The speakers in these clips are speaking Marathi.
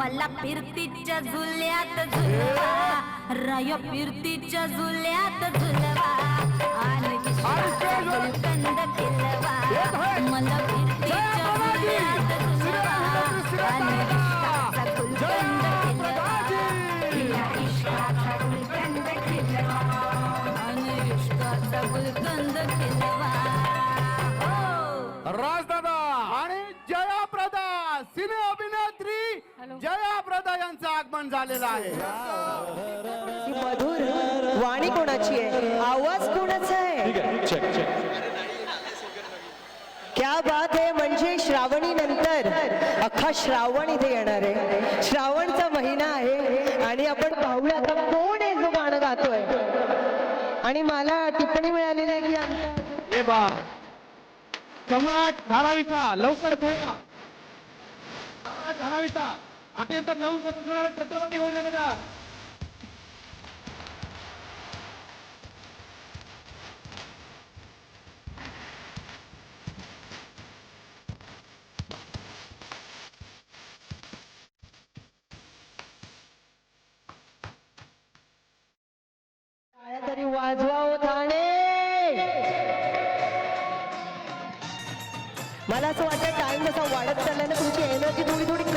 मला फिरतीच्या झुल्यात झुलवा. राय फिरतीच्या झुल्यात झुलवा. आणि गुलकंद खिलवा मला फिरतीच्या झुल्यात झुलवा. आणि गुलकंद खिलवा हिला इश्काचा गुलकंद खिलवा आणि इश्काचा गुलकंद खिलवा जयाप्रदा यांचं आगमन झालेलं आहे. ही मधुर वाणी कोणाची आहे? आवाज कोणाचा आहे? क्या बात आहे म्हणजे श्रावणी नंतर अख्खा श्रावण इथे येणार आहे. श्रावणचा महिना आहे आणि आपण पाहूया आता कोण आहे जो गाणं गातोय. आणि मला टिप्पणी मिळालेली आहे की आमचा हे बा सम्राट धारावीचा लवकर ठेवा सम्राट धारावीचा. अत्यंत नऊ छत्रपती होईल टाळ्या तरी वाजवा ठाणे मला असं वाटतं टाइम जसा वाढत चाललाय ना तुमची एनर्जी थोडी थोडी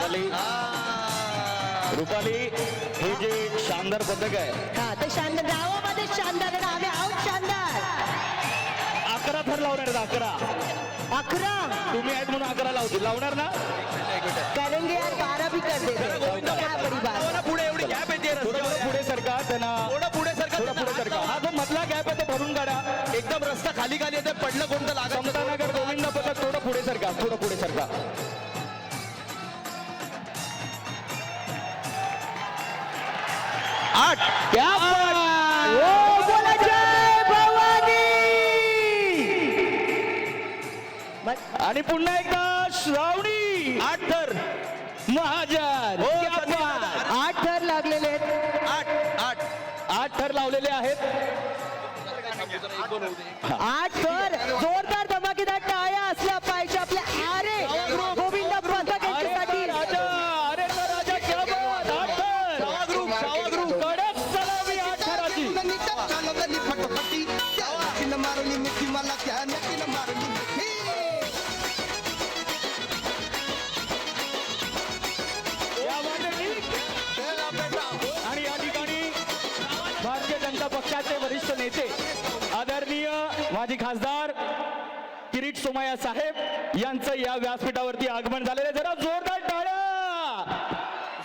रुपाली. रुपाली हे जे शानदार पदक आहे. हा तर शानदार गावामध्ये शानदार आहे ना आम्ही आहोत शानदार. अकरा थर लावणार आहेत अकरा. अकरा? तुम्ही आहेत म्हणून अकरा लावतील. लावणार ना? करेंगे यार बारा भी कर देंगे क्या बड़ी बात ना पुढे एवढी गॅप येते थोडं थोडं रस्त्यावर पुढे सरका त्यांना थोडं पुढे थोडं पुढे सरका हा जो मधला गॅप आहे तो भरून काढा. एकदम रस्ता खाली खाली येते पडलं कोणतं लागत समतानगर गोविंद पदक थोडं पुढे सरका थोडं पुढे सरका आठ. क्या ओ बोला जय भवानी! मग आणि पुन्हा एकदा श्रावणी. आठ थर महाजन हो. आठ थर लागलेले आहेत. आठ आठ. आठ थर लावलेले आहेत. आठ थर पक्षाचे वरिष्ठ नेते आदरणीय माजी खासदार किरीट सोमय्या साहेब यांचं या व्यासपीठावरती आगमन झालेलं आहे. जरा जोरदार टाळ्या!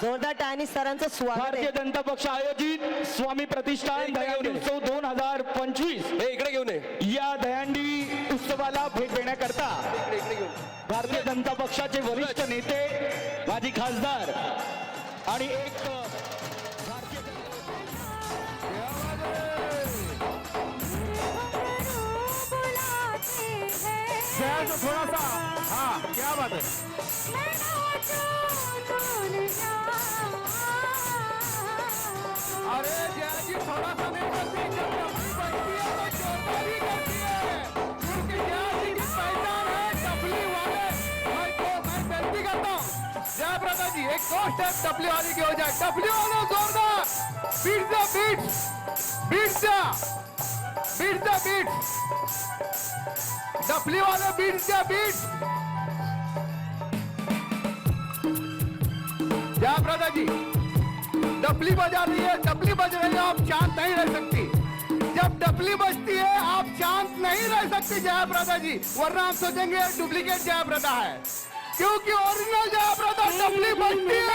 जोरदार टाळ्यानी सरांचं स्वागत भारतीय आहे जनता पक्ष आयोजित स्वामी प्रतिष्ठान दहीहंडी उत्सव दोन हजार पंचवीस. हे इकडे घेऊन ये. या दहीहंडी उत्सवाला भेट देण्याकरता इकडे भारतीय जनता पक्षाचे वरिष्ठ नेते माजी खासदार आणि एक थोड़ा सा हाँ क्या बात है अरे जी थोड़ा सा नहीं करती जब डबली बजती है तो जोरदारी करती है क्योंकि जयाजी की पहचान है डबली वाले मैं तो मैं बेनती करता. हूँ जय प्रदा जी एक दो स्टेप डबली वाली की हो जाए डबली वालों जोरदार. बीट जा बीट बीट जा बीट द बीट डफली वाले beat the beat Jaya Prada ji डफली बजा रही है डफली बज रही है, आप शांत नहीं रह सकती। जब डफली बजती है, आप शांत नहीं रह सकती, जया प्रदा जी। वरना आप सोचेंगे, डुप्लीकेट जया प्रदा है। क्योंकि ओरिजिनल जया प्रदा डफली बजती है।